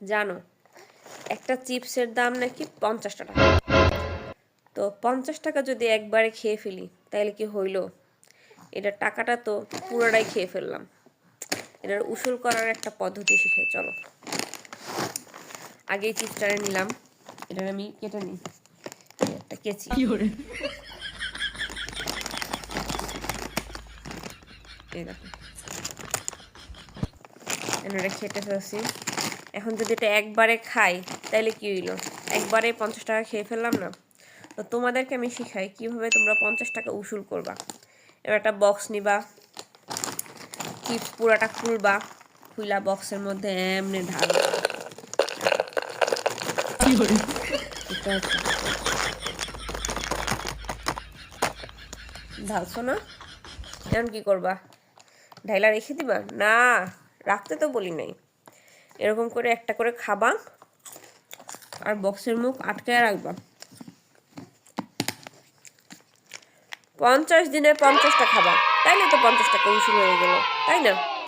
জানো একটা চিপসের দাম নাকি পঞ্চাশ টাকা। তো পঞ্চাশ টাকা যদি একবারে খেয়ে ফেলি তাহলে কি হইল? এটা টাকাটা তো পুরোটাই খেয়ে ফেললাম। এটার উসুল করার একটা পদ্ধতি শিখাই চলো। আগেই চিপসটারে নিলাম এটার আমি কেটে নিই। একটা কেচি। এই দেখো। এটা খেতে ফেলছি এখন যদি এটা একবারে খাই তাহলে কি হইল? একবারে পঞ্চাশ টাকা খেয়ে ফেললাম না? তো তোমাদেরকে আমি শিখাই কীভাবে তোমরা পঞ্চাশ টাকা উসুল করবা। এবার একটা বক্স নিবা, কি পুরাটা খুলবা খুলা বক্সের মধ্যে এমনি পারছ? ঢালছো না? এখন কি করবা? ঢাইলা রেখে দিবা? না! রাখতে তো বলি নাই। এরকম করে একটা করে খাবা আর বক্সের মুখ আটকায় রাখবা। পঞ্চাশ দিনে পঞ্চাশটা খাবা। তাই না তো পঞ্চাশটা কৌশল হয়ে গেল, তাই না?